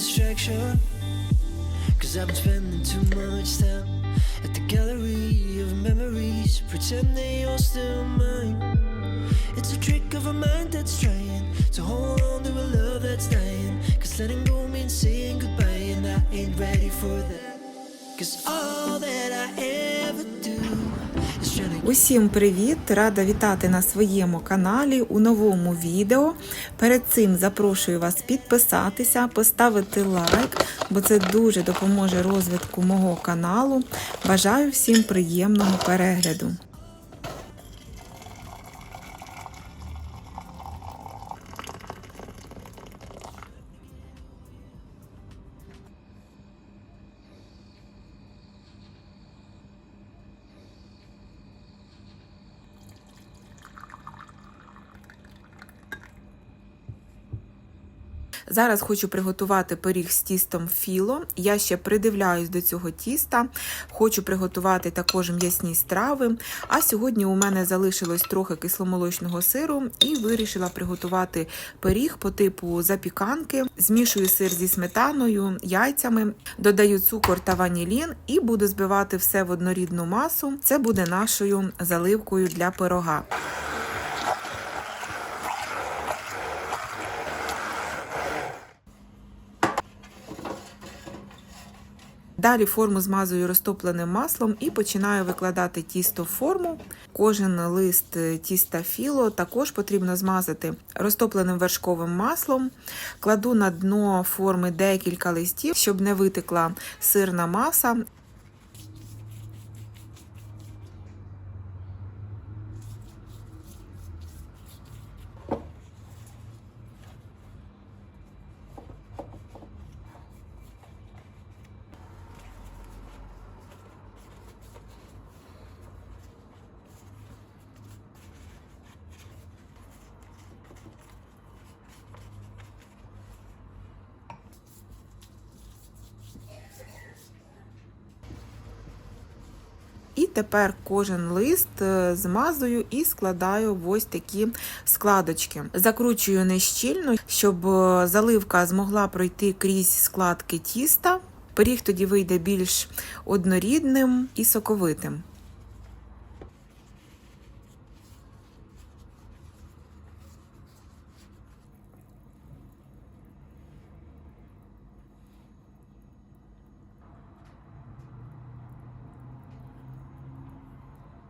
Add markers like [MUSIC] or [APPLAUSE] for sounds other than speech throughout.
distraction. Cause I've been spending too much time at the gallery of memories. Pretend they all still mine. It's a trick of a mind that's trying to hold on to a love that's dying. Cause letting go means saying goodbye, and I ain't ready for that. Cause all that I ever do Усім привіт! Рада вітати на своєму каналі у новому відео. Перед цим запрошую вас підписатися, поставити лайк, бо це дуже допоможе розвитку мого каналу. Бажаю всім приємного перегляду. Зараз хочу приготувати пиріг з тістом філо. Я ще придивляюсь до цього тіста. Хочу приготувати також м'ясні страви. А сьогодні у мене залишилось трохи кисломолочного сиру і вирішила приготувати пиріг по типу запіканки. Змішую сир зі сметаною, яйцями, додаю цукор та ванілін і буду збивати все в однорідну масу. Це буде нашою заливкою для пирога. Далі форму змазую розтопленим маслом і починаю викладати тісто в форму. Кожен лист тіста філо також потрібно змазати розтопленим вершковим маслом. Кладу на дно форми декілька листів, щоб не витекла сирна маса. Тепер кожен лист е, змазую і складаю в ось такі складочки. Закручую нещільно, щоб е, заливка змогла пройти крізь складки тіста. Пиріг тоді вийде більш однорідним і соковитим.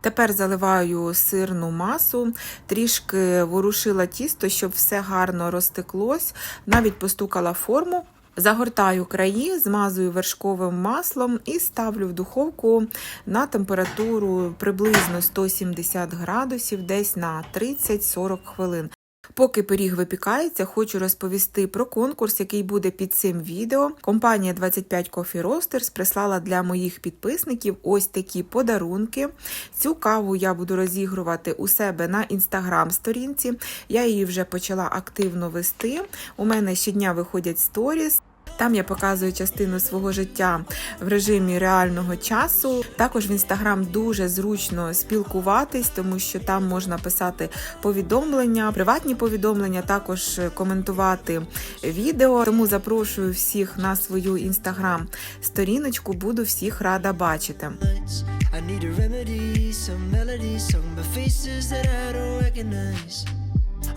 Тепер заливаю сирну масу, трішки ворушила тісто, щоб все гарно розтеклось, навіть постукала форму. Загортаю краї, змазую вершковим маслом і ставлю в духовку на температуру приблизно 170 градусів, десь на 30-40 хвилин. Поки пиріг випікається, хочу розповісти про конкурс, який буде під цим відео. Компанія 25 Coffee Roasters прислала для моїх підписників ось такі подарунки. Цю каву я буду розігрувати у себе на інстаграм-сторінці. Я її вже почала активно вести. У мене щодня виходять сторіс. Там я показую частину свого життя в режимі реального часу. Також в інстаграм дуже зручно спілкуватись, тому що там можна писати повідомлення, приватні повідомлення, також коментувати відео. Тому запрошую всіх на свою інстаграм-сторіночку. Буду всіх рада бачити.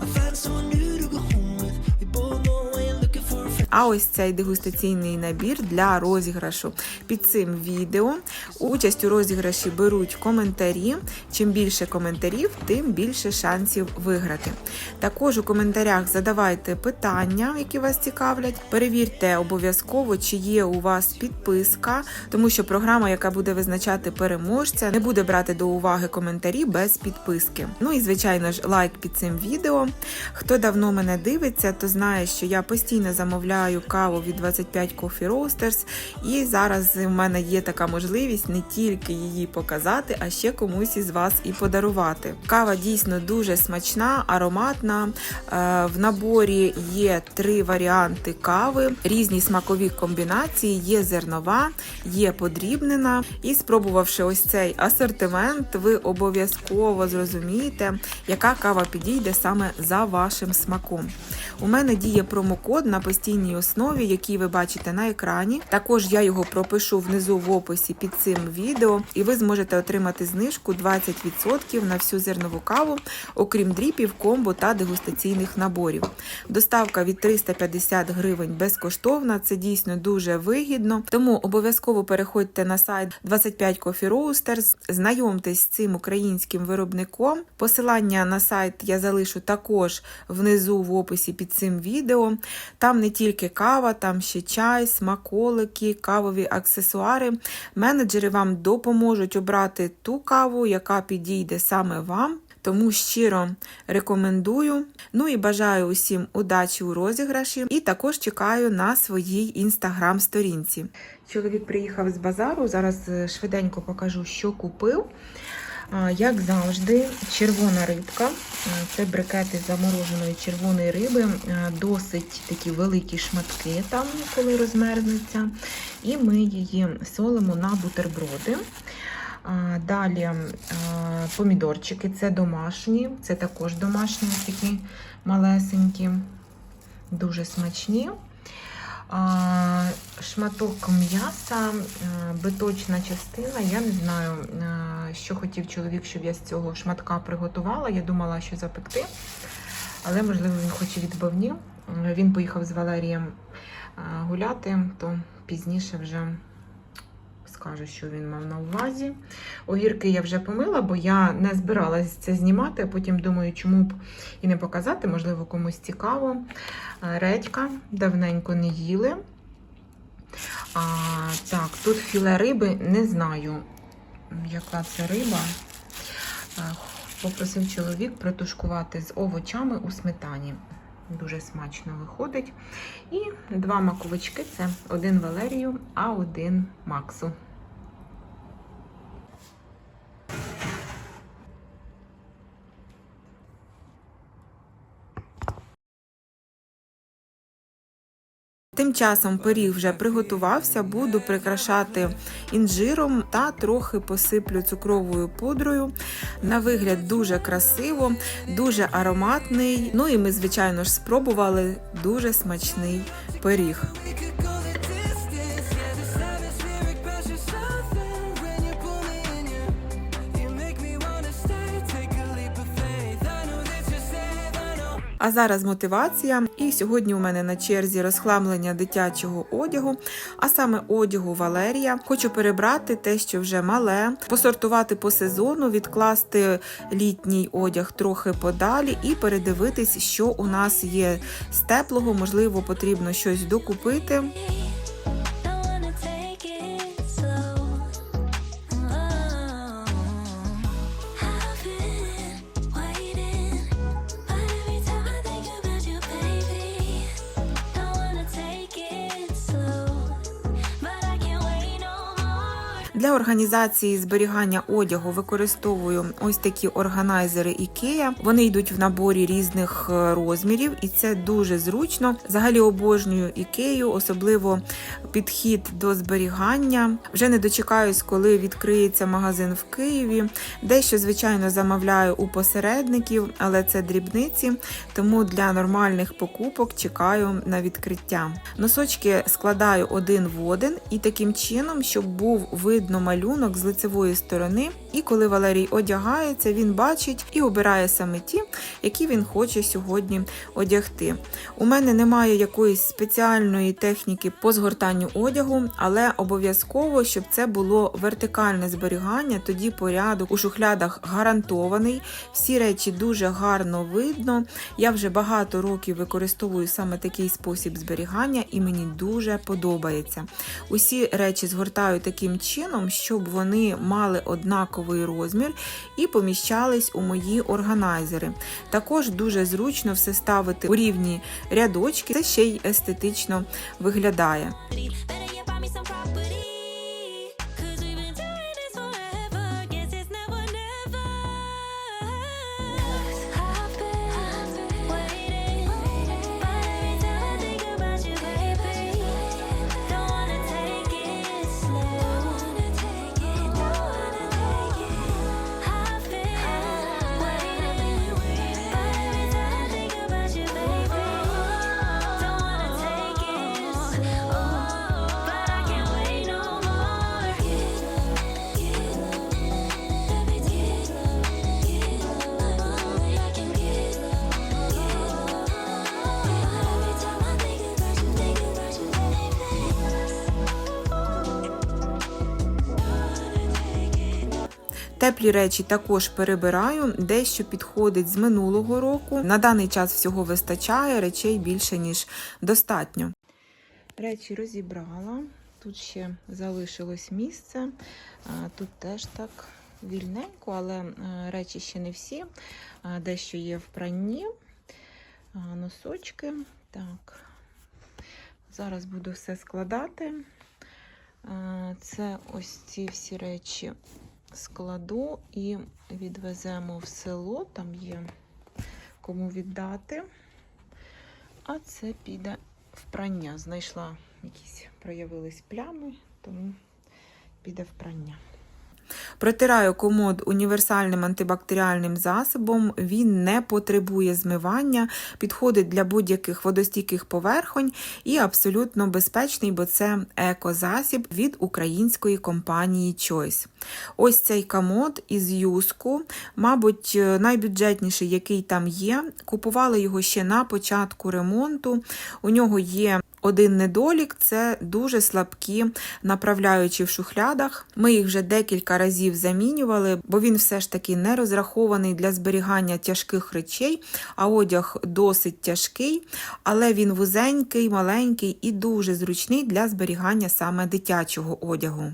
I find someone new to go home А ось цей дегустаційний набір для розіграшу під цим відео. Участь у розіграші беруть коментарі. Чим більше коментарів, тим більше шансів виграти. Також у коментарях задавайте питання, які вас цікавлять. Перевірте обов'язково, чи є у вас підписка, тому що програма, яка буде визначати переможця, не буде брати до уваги коментарі без підписки. Ну і звичайно ж, лайк під цим відео. Хто давно мене дивиться, то знає, що я постійно замовляю каву від 25 Coffee Roasters, і зараз в мене є така можливість не тільки її показати, а ще комусь із вас і подарувати. Кава дійсно дуже смачна, ароматна. Е, В наборі є три варіанти кави, різні смакові комбінації, є зернова, є подрібнена. І спробувавши ось цей асортимент, ви обов'язково зрозумієте, яка кава підійде саме за вашим смаком. У мене діє промокод на постійний постійній основі, який ви бачите на екрані. Також я його пропишу внизу в описі під цим відео, і ви зможете отримати знижку 20% на всю зернову каву, окрім дріпів, комбо та дегустаційних наборів. Доставка від 350 гривень безкоштовна. Це дійсно дуже вигідно. Тому обов'язково переходьте на сайт 25 Coffee Roasters, знайомтесь з цим українським виробником. Посилання на сайт я залишу також внизу в описі під цим відео. Там не тільки кава, там ще чай, смаколики, кавові аксесуари. Менеджери вам допоможуть обрати ту каву, яка підійде саме вам. Тому щиро рекомендую. Ну і бажаю усім удачі у розіграші. І також чекаю на своїй інстаграм-сторінці. Чоловік приїхав з базару. Зараз е, швиденько покажу, що купив. Як завжди, червона рибка. Е, Це брикети замороженої червоної риби, Е, досить такі великі шматки там, коли розмерзнеться. І ми її солимо на бутерброди. Далі помідорчики, це домашні, це також домашні, такі малесенькі, дуже смачні. Шматок м'яса, биточна частина. Я не знаю, що хотів чоловік, щоб я з цього шматка приготувала. Я думала, що запекти, але можливо він хоче відбивні. Він поїхав з Валерієм гуляти, то пізніше вже скаже, що він мав на увазі. Огірки я вже помила, бо я не збиралась це знімати, а потім думаю, чому б і не показати, можливо, комусь цікаво. Е, Редька давненько не їли. А, так, тут філе риби, не знаю, яка це риба. Е, Попросив чоловік притушкувати з овочами у сметані. Дуже смачно виходить. І два маковички це один Валерію, а один Максу. Тим часом пиріг вже приготувався, буду прикрашати інжиром та трохи посиплю цукровою пудрою. На вигляд дуже красиво, дуже ароматний. Ну і ми, звичайно ж, спробували дуже смачний пиріг. А зараз мотивація. І сьогодні у мене на черзі розхламлення дитячого одягу, а саме одягу Валерія. Хочу перебрати те, що вже мале, посортувати по сезону, відкласти літній одяг трохи подалі і передивитись, що у нас є з теплого. Можливо, потрібно щось докупити. Організації зберігання одягу використовую ось такі органайзери IKEA. Вони йдуть в наборі різних е, розмірів, і це дуже зручно. Взагалі обожнюю IKEA, особливо підхід до зберігання. Вже не дочекаюсь, коли відкриється магазин в Києві. Дещо, звичайно, замовляю у посередників, але це дрібниці, тому для нормальних покупок чекаю на відкриття. Носочки складаю один в один і таким чином, щоб був видно малюнок з лицевої сторони. І коли Валерій одягається, він бачить і обирає саме ті, які він хоче сьогодні одягти. У мене немає якоїсь спеціальної техніки по згортанню одягу, але обов'язково, щоб це було вертикальне зберігання, тоді порядок у шухлядах гарантований. Всі речі дуже гарно видно. Я вже багато років використовую саме такий спосіб зберігання, і мені дуже подобається. Усі речі згортаю таким чином, щоб вони мали однаковий розмір і поміщались у мої органайзери. Також дуже зручно все ставити у рівні рядочки, це ще й естетично виглядає. Теплі речі також перебираю, дещо підходить з минулого року. На даний час всього вистачає, речей більше, ніж достатньо. Речі розібрала. Тут ще залишилось місце. Тут теж так вільненько, але е, речі ще не всі. Дещо є в пранні. Носочки. Так. Зараз буду все складати. Це ось ці всі речі складу і відвеземо в село. Там є кому віддати. А це піде в прання. Знайшла якісь проявились плями, тому піде в прання. Протираю комод універсальним антибактеріальним засобом. Він не потребує змивання, підходить для будь-яких водостійких поверхонь і абсолютно безпечний, бо це екозасіб від української компанії Choice. Ось цей комод із юску, мабуть, найбюджетніший, який там є. Купували його ще на початку ремонту. У нього є один недолік це дуже слабкі направляючі в шухлядах. Ми їх вже декілька разів замінювали, бо він все ж таки не розрахований для зберігання тяжких речей, а одяг досить тяжкий, але він вузенький, маленький і дуже зручний для зберігання саме дитячого одягу.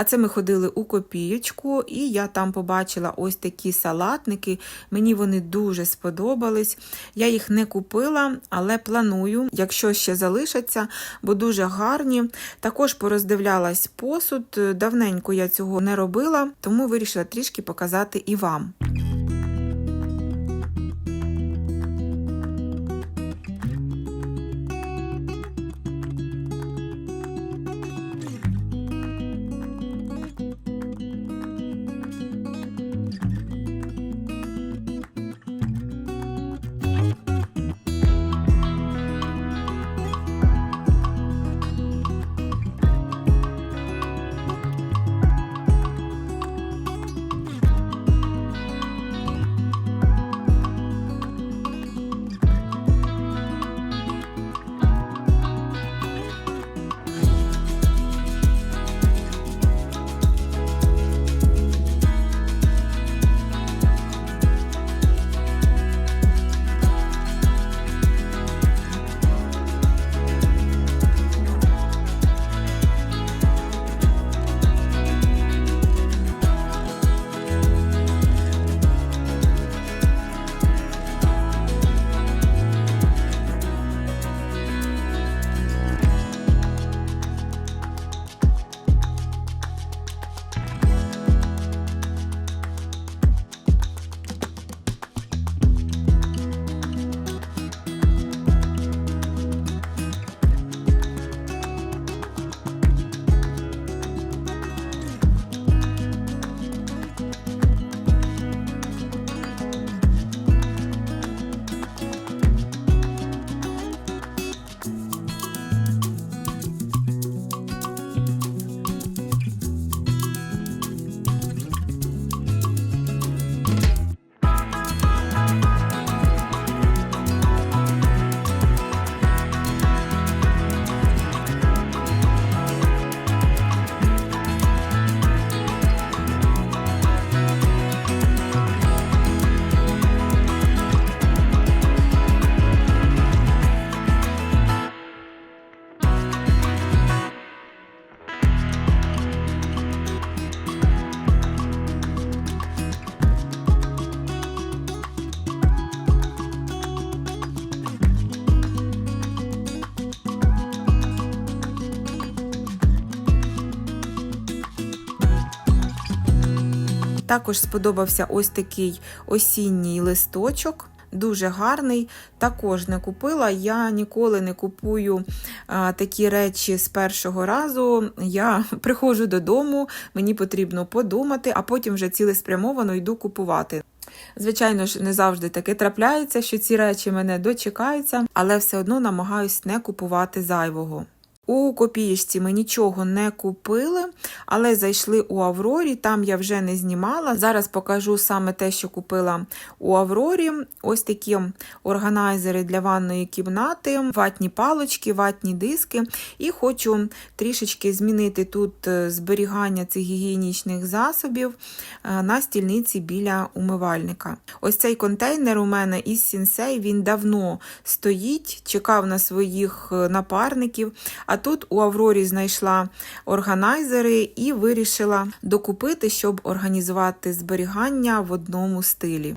А це ми ходили у копієчку, і я там побачила ось такі салатники. Мені вони дуже сподобались. Я їх не купила, але планую, якщо ще залишаться, бо дуже гарні. Також пороздивлялась посуд. Давненько я цього не робила, тому вирішила трішки показати і вам. Також сподобався ось такий осінній листочок. Дуже гарний, також не купила. Я ніколи не купую а, такі речі з першого разу. Я [LAUGHS] приходжу додому, мені потрібно подумати, а потім вже цілеспрямовано йду купувати. Звичайно ж, не завжди таке трапляється, що ці речі мене дочекаються, але все одно намагаюсь не купувати зайвого. У копієчці ми нічого не купили, але зайшли у Аврорі. Там я вже не знімала. Зараз покажу саме те, що купила у Аврорі. Ось такі органайзери для ванної кімнати, ватні палочки, ватні диски. І хочу трішечки змінити тут е, зберігання цих гігієнічних засобів е, на стільниці біля умивальника. Ось цей контейнер у мене із Сінсей, він давно стоїть, чекав на своїх е, напарників. А тут у Аврорі знайшла органайзери і вирішила докупити, щоб організувати зберігання в одному стилі.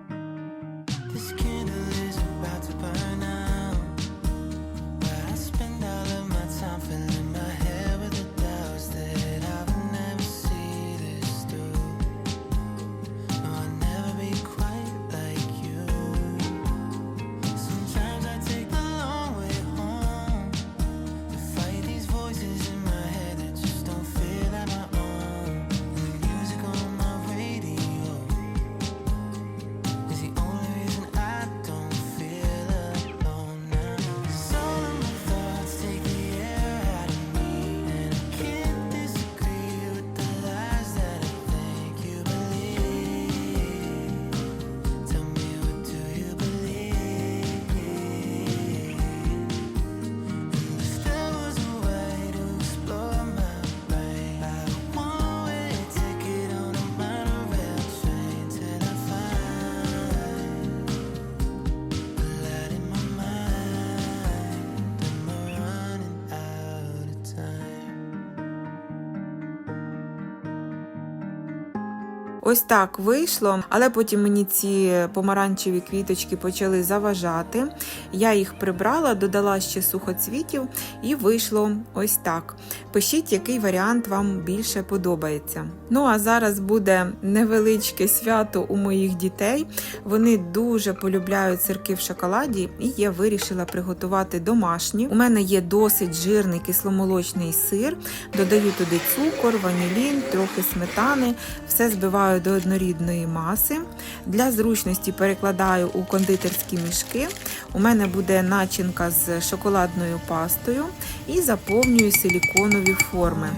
Ось так вийшло, але потім мені ці помаранчеві квіточки почали заважати. Я їх прибрала, додала ще сухоцвітів і вийшло ось так. Пишіть, який варіант вам більше подобається. Ну а зараз буде невеличке свято у моїх дітей. Вони дуже полюбляють сирки в шоколаді, і я вирішила приготувати домашні. У мене є досить жирний кисломолочний сир, додаю туди цукор, ванілін, трохи сметани, все збиваю до однорідної маси. Для зручності перекладаю у кондитерські мішки. У мене буде начинка з шоколадною пастою і заповнюю силіконові форми.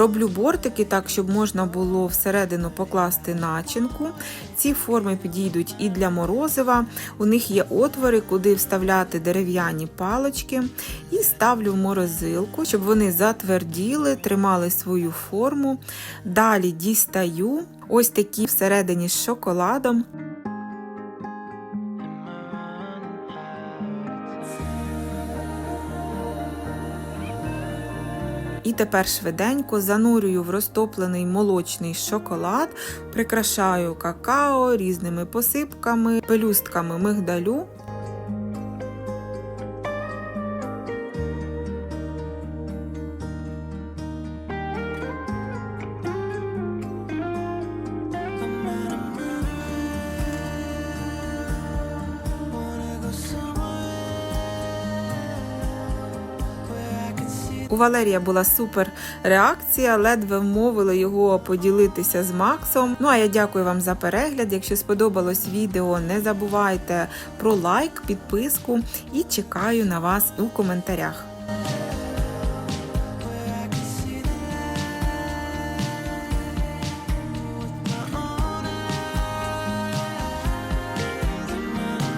Роблю бортики так, щоб можна було всередину покласти начинку. Ці форми підійдуть і для морозива. У них є отвори, куди вставляти дерев'яні палочки. І ставлю в морозилку, щоб вони затверділи, тримали свою форму. Далі дістаю ось такі всередині з шоколадом. І тепер швиденько занурюю в розтоплений молочний шоколад, прикрашаю какао різними посипками, пелюстками мигдалю. У Валерія була супер реакція, ледве вмовили його поділитися з Максом. Ну а я дякую вам за перегляд. Якщо сподобалось відео, не забувайте про лайк, підписку і чекаю на вас у коментарях.